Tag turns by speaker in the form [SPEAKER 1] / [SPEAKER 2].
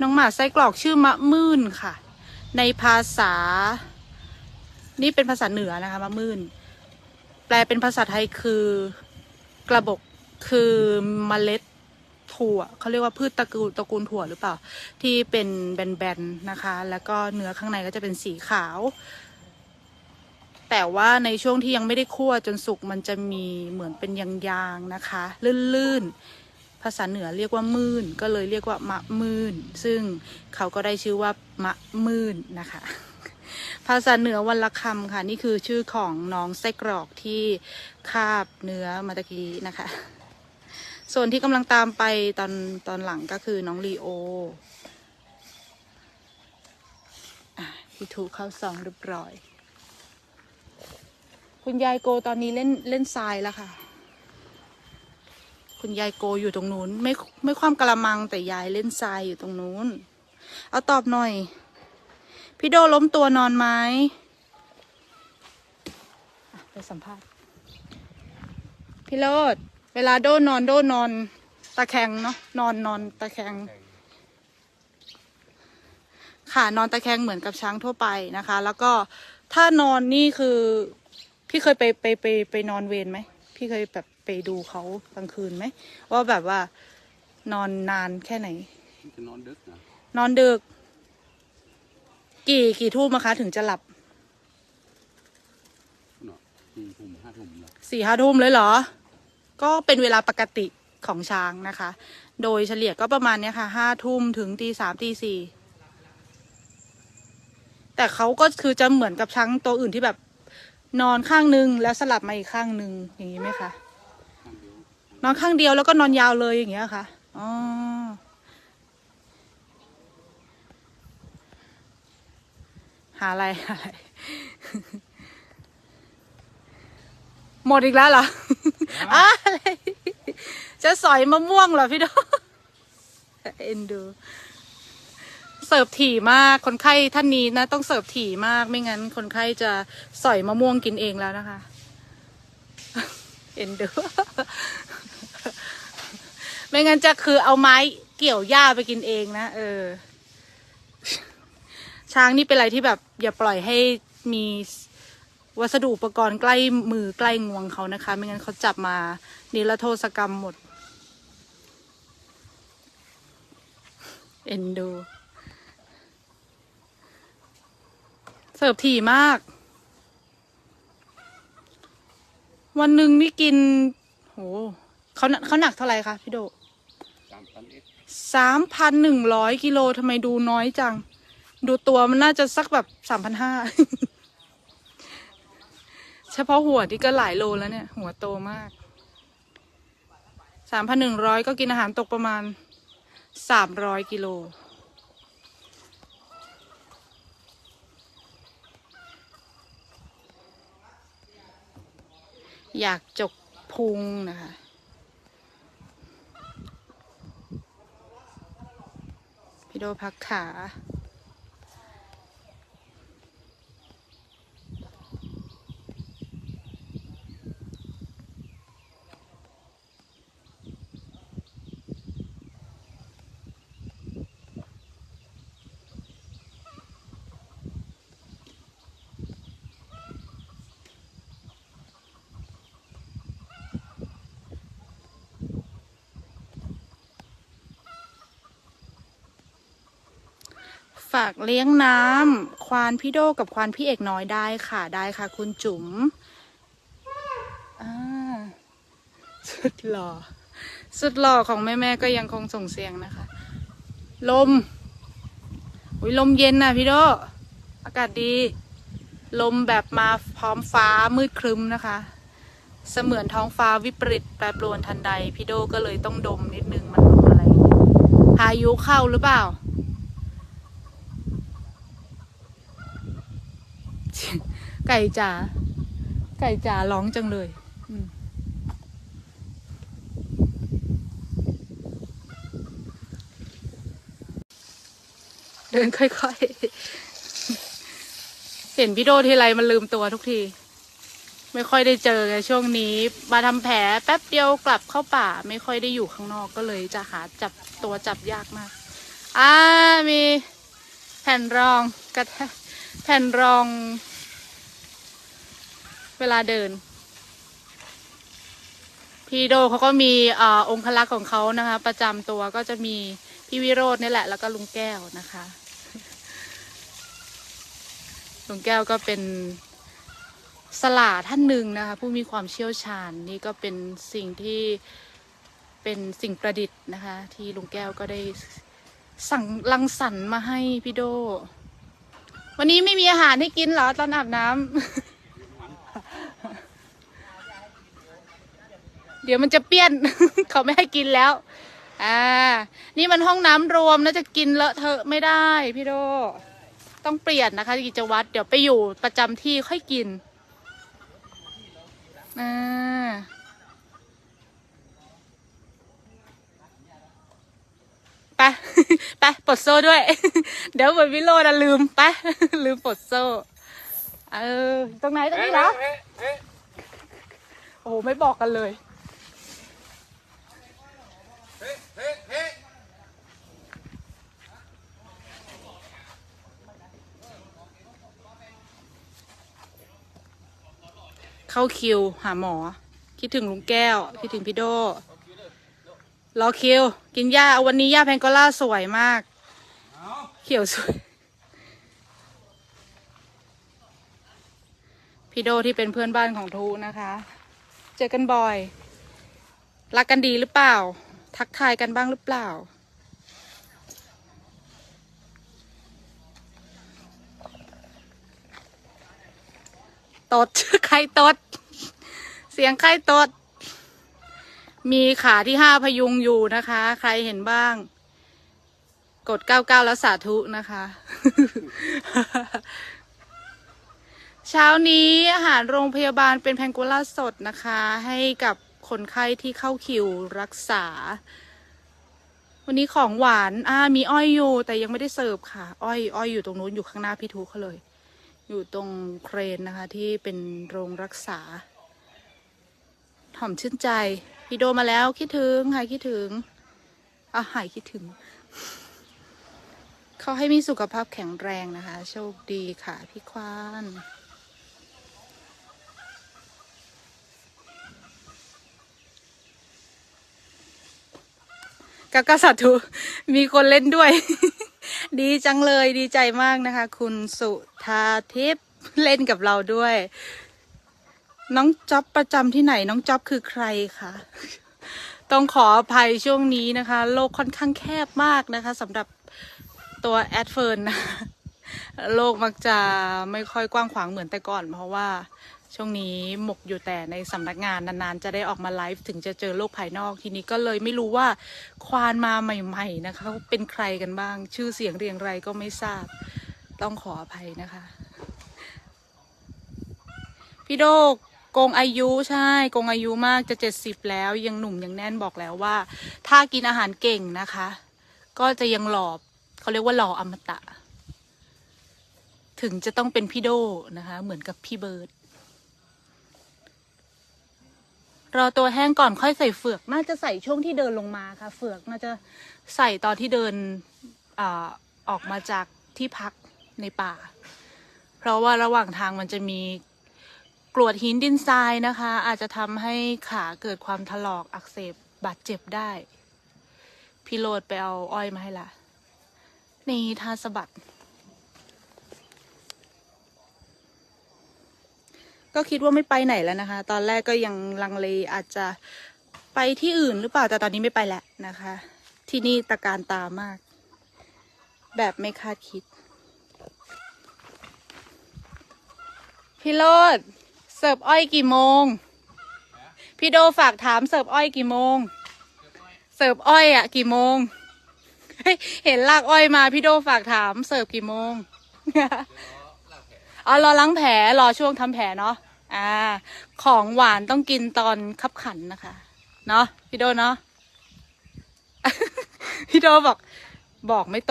[SPEAKER 1] น้องหมาไส้กรอกชื่อมะมื่นค่ะ ในภาษา นี่เป็นภาษาเหนือนะคะมะมื่น แปลเป็นภาษาไทยคือกระบอกคือเมล็ดถั่วเขาเรียกว่าพืชตระกูลตระกูลถั่วหรือเปล่า ที่เป็นแบนๆนะคะ แล้วก็เนื้อข้างในก็จะเป็นสีขาว แต่ว่าในช่วงที่ยังไม่ได้คั่วจนสุกมันจะมีเหมือนเป็นยางๆนะคะ ลื่นๆาษาเหนือเรียกว่ามื่น ก็เลยเรียกว่ามะมื่น ซึ่งเขาก็ได้ชื่อว่ามะมื่นนะคะ ภาษาเหนือวันละคำค่ะ นี่คือชื่อของน้องไส้กรอกที่คาบเนื้อมาตะกี้นะคะ ส่วนที่กำลังตามไปตอนตอนหลังก็คือน้องลีโออะพี่ถูกเข้าซองเรียบร้อย คุณยายโกตอนนี้เล่นเล่นทรายแล้วค่ะ คุณยายโกอยู่ตรงนู้น ไม่ไม่ความกระมังแต่ยายเล่นทรายอยู่ตรงนู้น เอาตอบหน่อย พี่โดล้มตัวนอนไหมอะไปสัมภาษณ์ พี่โรดเวลาโดนอนโดนอน ตะแคงเนาะนอนนอนตะแคงค่ะนอนตะแคงเหมือนกับช้างทั่วไปนะคะ แล้วก็ถ้านอนนี่คือ พี่เคยไปไปไปไปนอนเวรไหม พี่เคยแบบไปดูเขากลางคืนไหมว่าแบบว่านอนนานแค่ไหน
[SPEAKER 2] มันจะนอนดึกนะ
[SPEAKER 1] นอนดึก กี่กี่ทุ่มนะคะ ถึงจะหลับ
[SPEAKER 2] เนาะสี่ทุ่มห้าทุ่มเนาะ
[SPEAKER 1] สี่ห้าทุ่มเลยเหรอ ก็เป็นเวลาปกติของช้างนะคะ โดยเฉลี่ยก็ประมาณเนี้ยค่ะห้าทุ่มถึงตีสามตีสี่แต่เขาก็คือจะเหมือนกับช้างตัวอื่นที่แบบ นอนข้างนึงแล้วสลับมาอีกข้างนึงอย่างนี้ไหมคะ
[SPEAKER 2] ข้างเดียวน
[SPEAKER 1] อนข้างเดียวแล้วก็นอนยาวเลยอย่างเงี้ยค่ะอ๋อหาอะไรหาอะไรหมดอีกแล้วเหรออะไรจะสอยมะม่วงเหรอพี่โดเอ็นดู เสิร์ฟถี่มากคนไข้ท่านนี้นะ ต้องเสิร์ฟถี่มากไม่งั้น คนไข้จะสอยมะม่วงกินเองแล้วนะคะ เอ็นดูไม่งั้นจะคือเอาไม้เกี่ยวหญ้าไปกินเองนะเออ ช้างนี่เป็นอะไรที่แบบ อย่าปล่อยให้มีวัสดุอุปกรณ์ใกล้มือใกล้งวงเขานะคะ ไม่งั้นเขาจับมานิรโทษกรรมหมด เอ็นดู เสิร์ฟถี่มาก วันหนึ่งนี่กิน โหเขาหนักเขาหนักเท่าไหร่คะพี่โด
[SPEAKER 2] สามพันเอ็ด
[SPEAKER 1] สามพันหนึ่งร้อยกิโลทำไมดูน้อยจัง ดูตัวมันน่าจะสักแบบสามพันห้าเฉพาะหัวที่ก็หลายโลแล้วเนี่ย หัวโตมากสามพันหนึ่งร้อยก็กินอาหารตกประมาณสามร้อยกิโล อยากจกพุงนะคะ พี่โดพักขา ฝากเลี้ยงน้ำควานพี่โดกับควานพี่เอกน้อยได้ค่ะได้ค่ะ คุณจุ๋มอ่าสุดหล่อ สุดหล่อของแม่แม่ก็ยังคงส่งเสียงนะคะ ลมอุ้ยลมเย็นนะพี่โดอากาศดี ลมแบบมาพร้อมฟ้ามืดครึ้มนะคะ เสมือนท้องฟ้าวิปริตแปรปรวนทันใด พี่โดก็เลยต้องดมนิดนึงมันลมอะไร พายุเข้าหรือเปล่า ไก่จ๋าไก่จ๋าร้องจังเลยเดินค่อยๆ เห็นพี่โดทีไรมันลืมตัวทุกที ไม่ค่อยได้เจอไงช่วงนี้ มาทำแผลแป๊บเดียวกลับเข้าป่า ไม่ค่อยได้อยู่ข้างนอกก็เลยจะหาจับตัวจับยากมาก อ่ามีแผ่นรองกระแทแผ่นรอง เวลาเดิน พี่โดเขาก็มีอองคลักษ์ของเขานะคะ ประจำตัวก็จะมีพี่วิโรจน์นี่แหละ แล้วก็ลุงแก้วนะคะลุงแก้วก็เป็นสลาท่านหนึ่งนะคะ ผู้มีความเชี่ยวชาญนี่ก็เป็นสิ่งที่เป็นสิ่งประดิษฐ์นะคะ ที่ลุงแก้วก็ได้สั่งรังสรรค์มาให้พี่โด วันนี้ไม่มีอาหารให้กินเหรอตอนอาบน้ำ เดี๋ยวมันจะเปี้ยน เขาไม่ให้กินแล้ว อ่า นี่มันห้องน้ำรวมนะจะกินเลอะเทอะไม่ได้พี่โด ต้องเปลี่ยนนะคะกิจวัตรเดี๋ยวไปอยู่ประจำที่ค่อยกิน อ่า ไป ไปปลดโซ่ด้วย เดี๋ยวเหมือนวิโรดลืมไป ลืมปลดโซ่ เออ ตรงไหนตรงนี้เหรอ โอ้โหไม่บอกกันเลย เข้าคิว หาหมอ คิดถึงลุงแก้ว คิดถึงพี่โด รอคิว กินหญ้าวันนี้หญ้าแพงโกล่าสวยมาก เขียวสวย พี่โดที่เป็นเพื่อนบ้านของทูนะคะ เจอกันบ่อย รักกันดีหรือเปล่า ทักทายกันบ้างหรือเปล่า ตด ใครตด เสียงใครตด มีขาที่ห้าพยุงอยู่นะคะ ใครเห็นบ้าง กดเก้าเก้าแล้วสาธุนะคะ เช้านี้อาหารโรงพยาบาลเป็นแพงโกล่าสดนะคะ ให้กับ คนไข้ที่เข้าคิวรักษา วันนี้ของหวาน อ่า มีอ้อยอยู่ แต่ยังไม่ได้เสิร์ฟค่ะ อ้อยอ้อยอยู่ตรงนู้นอยู่ข้างหน้าพี่ทูเขาเลย อยู่ตรงเครนนะคะ ที่เป็นโรงรักษา หอมชื่นใจ พี่โดมาแล้วคิดถึงหายคิดถึงอะหายคิดถึงเขาให้มีสุขภาพแข็งแรงนะคะ โชคดีค่ะพี่ควาน กากาสาธุมีคนเล่นด้วย ดีจังเลยดีใจมากนะคะ คุณสุธาทิพย์เล่นกับเราด้วย น้องจ๊อบประจำที่ไหน น้องจ๊อบคือใครคะต้องขออภัยช่วงนี้นะคะ โลกค่อนข้างแคบมากนะคะสำหรับตัวแอดเฟิร์นนะโลกมักจะไม่ค่อยกว้างขวางเหมือนแต่ก่อน เพราะว่า ช่วงนี้หมกอยู่แต่ในสำนักงานนานๆ จะได้ออกมาไลฟ์ถึงจะเจอโลกภายนอกทีนี้ก็เลยไม่รู้ว่าควานมาใหม่ ๆ นะคะเป็นใครกันบ้าง ชื่อเสียงเรียงไรก็ไม่ทราบ ต้องขออภัยนะคะ พี่โดกโกงอายุใช่โกงอายุมากจะเจ็ดสิบแล้วยังหนุ่มยังแน่นบอกแล้วว่า ถ้ากินอาหารเก่งนะคะ ก็จะยังหล่อเขาเรียกว่าหล่ออมตะ ถึงจะต้องเป็นพี่โดนะคะ เหมือนกับพี่เบิร์ด รอตัวแห้งก่อนค่อยใส่เฟือก น่าจะใส่ช่วงที่เดินลงมาค่ะ เฟือกน่าจะใส่ตอนที่เดินอออกมาจากที่พักในป่า เพราะว่าระหว่างทางมันจะมีกรวดหินดินทรายนะคะ อาจจะทำให้ขาเกิดความถลอกอักเสบบาดเจ็บได้ พี่โรดไปเอาอ้อยมาให้ละนี่ทาสะบัด ก็คิดว่าไม่ไปไหนแล้วนะคะ ตอนแรกก็ยังลังเลอาจจะไปที่อื่นหรือเปล่าแต่ตอนนี้ไม่ไปแล้วนะคะ ที่นี่ตะการตามาก แบบไม่คาดคิด พี่โรดเสิร์ฟอ้อยกี่โมง พี่โดฝากถามเสิร์ฟอ้อยกี่โมง เสิร์ฟอ้อยอะกี่โมง เห็นลากอ้อยมาพี่โดฝากถามเสิร์ฟกี่โมง อ๋อรอล้างแผลรอช่วงทำแผลเนาะอ่า ของหวานต้องกินตอนขับขันนะคะ เนาะพี่โดเนาะพี่โดบอกบอกไม่ตรง